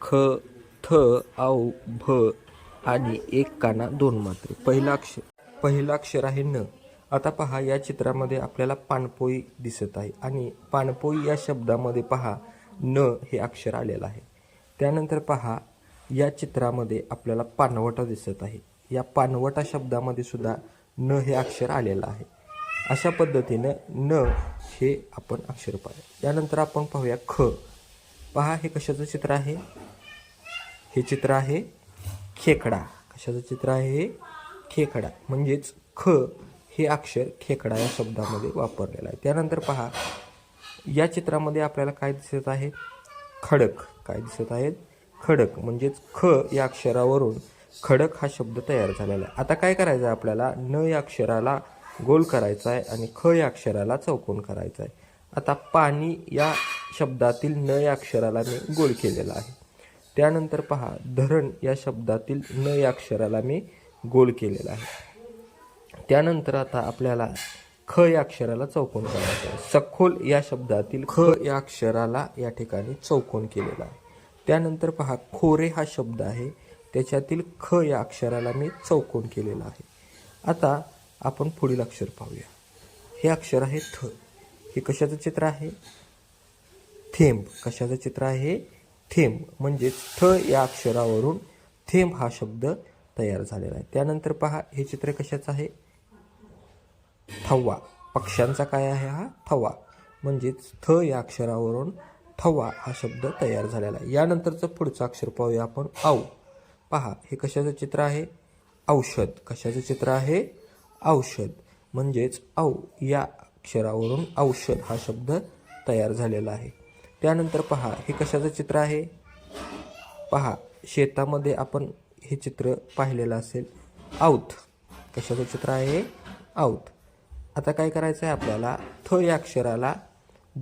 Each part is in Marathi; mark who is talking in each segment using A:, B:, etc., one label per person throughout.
A: ख थ औ भ आणि एक काना दोन मात्रे. पहिला अक्षर पहिला अक्षर आहे न. आता पहा या चित्रामध्ये आपल्याला पाणपोई दिसत आहे. आणि पाणपोई या शब्दामध्ये पहा न हे अक्षर आलेलं आहे. त्यानंतर पहा या चित्रामध्ये आपल्याला पानवटा दिसत आहे. या पानवटा शब्दामध्ये सुद्धा न हे अक्षर आलेलं आहे. अशा पद्धतीनं न हे आपण अक्षर पाहूया. त्यानंतर आपण पाहूया ख. पहा हे कशाचं चित्र आहे? हे चित्र आहे खेकडा. कशाचं चित्र आहे हे? खेकडा. म्हणजेच ख हे अक्षर खेकडा या शब्दामध्ये वापरलेलं आहे. त्यानंतर पहा या चित्रामध्ये आपल्याला काय दिसत आहे? खडक. काय दिसत आहेत खडक. म्हणजेच ख या अक्षरावरून खडक हा शब्द तयार झालेला आहे. आता काय करायचं आहे आपल्याला? न या अक्षराला गोल करायचा आहे आणि ख या अक्षराला चौकोन करायचा आहे. आता पाणी या शब्दातील न या अक्षराला मी गोल केलेला आहे. त्यानंतर पहा धरण या शब्दातील न या अक्षराला मी गोल केलेला आहे. त्यानंतर आता आपल्याला ख या अक्षराला चौकोन करायचं आहे. सखोल या शब्दातील ख या अक्षराला या ठिकाणी चौकोन केलेला आहे. त्यानंतर पहा खोरे हा शब्द आहे. त्याच्यातील ख या अक्षराला मी चौकोन केलेला आहे. आता आपण पुढील अक्षर पाहूया. हे अक्षर आहे थ. हे कशाचं चित्र आहे? थेंब. कशाचं चित्र आहे? थेंब. म्हणजेच थ या अक्षरावरून थेंब हा शब्द तयार झालेला आहे. त्यानंतर पहा हे चित्र कशाचं आहे? थव्वा पक्ष्यांचा काय आहे हा? थवा. म्हणजेच थ या अक्षरावरून थवा हा शब्द तयार झालेला आहे. यानंतरचं पुढचं अक्षर पाहूया आपण. औ. पहा हे कशाचं चित्र आहे? औषध. कशाचं चित्र आहे? औषध. म्हणजेच औ या अक्षरावरून औषध हा शब्द तयार झालेला आहे. त्यानंतर पहा हे कशाचं चित्र आहे? पहा शेतामध्ये आपण हे चित्र पाहिलेलं असेल. आऊत. कशाचं चित्र आहे? आऊत. आता काय करायचं आहे आपल्याला? थ या अक्षराला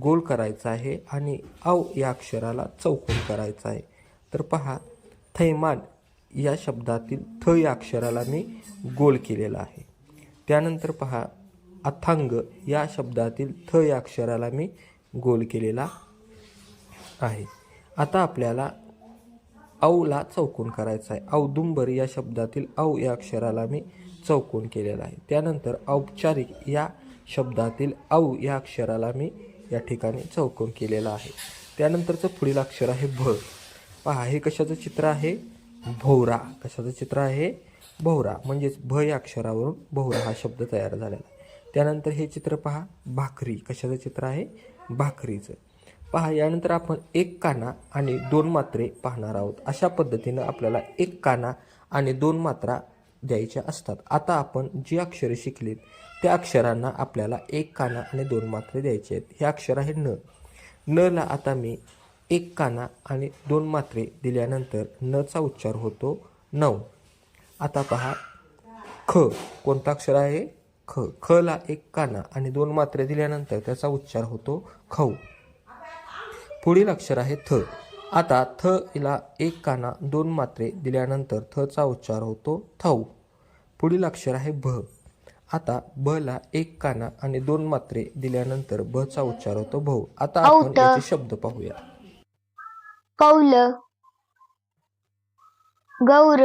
A: गोल करायचा आहे आणि औ या अक्षराला चौकोन करायचा आहे. तर पहा थैमान या शब्दातील थ या अक्षराला मी गोल केलेला आहे. त्यानंतर पहा अथांग या शब्दातील थ या अक्षराला मी गोल केलेला आहे. आता आपल्याला औला चौकोन करायचा आहे. औदुंबर या शब्दातील औ या अक्षराला मी चौकोन केलेला आहे. त्यानंतर औपचारिक या शब्दातील औ या अक्षराला मी या ठिकाणी चौकोन केलेला आहे. त्यानंतरचं पुढील अक्षर आहे भ. पहा हे कशाचं चित्र आहे? भोवरा कशाचं चित्र आहे? भोवरा म्हणजेच भ या अक्षरावरून भोवरा हा शब्द तयार झालेला आहे. त्यानंतर हे चित्र पहा भाकरी. कशाचं चित्र आहे? भाकरीचं. पहा यानंतर आपण एक काना आणि दोन मात्रे पाहणार आहोत. अशा पद्धतीनं आपल्याला एक काना आणि दोन मात्रा द्यायच्या असतात. आता आपण जी अक्षरे शिकलीत त्या अक्षरांना आपल्याला एक काना आणि दोन मात्रे द्यायचे आहेत. हे अक्षर आहे न. न ला आता मी एक काना आणि दोन मात्रे दिल्यानंतर नचा उच्चार होतो नऊ. आता पहा ख. कोणता अक्षर आहे? ख. ख ला एक काना आणि दोन मात्रे दिल्यानंतर त्याचा उच्चार होतो खऊ. पुढील अक्षर आहे थ. आता थ ला एक काना दोन मात्रे दिल्यानंतर थ चा उच्चार होतो थौ. पुढील अक्षर आहे भ. आता ब ला एक काना आणि दोन मात्रे दिल्यानंतर ब चा उच्चार होतो भौ. आता आपण. याचे शब्द पाहूया.
B: कौल. गौर.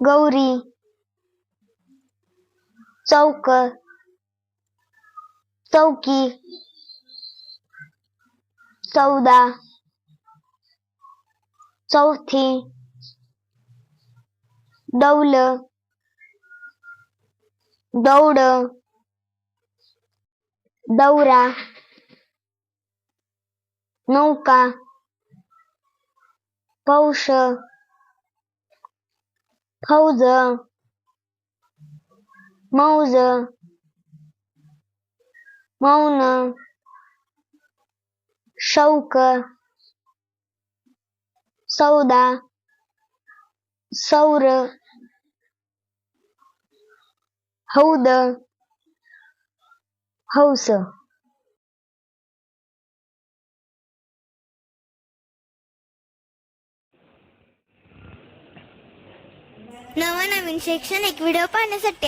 B: गौरी. चौक. चौकी. soda salty dollar dollar daura nunca poser poser moser Mona शौक सौदा सौर हौद हौस.
C: नवनवीन शैक्षणिक व्हिडिओ पाहण्यासाठी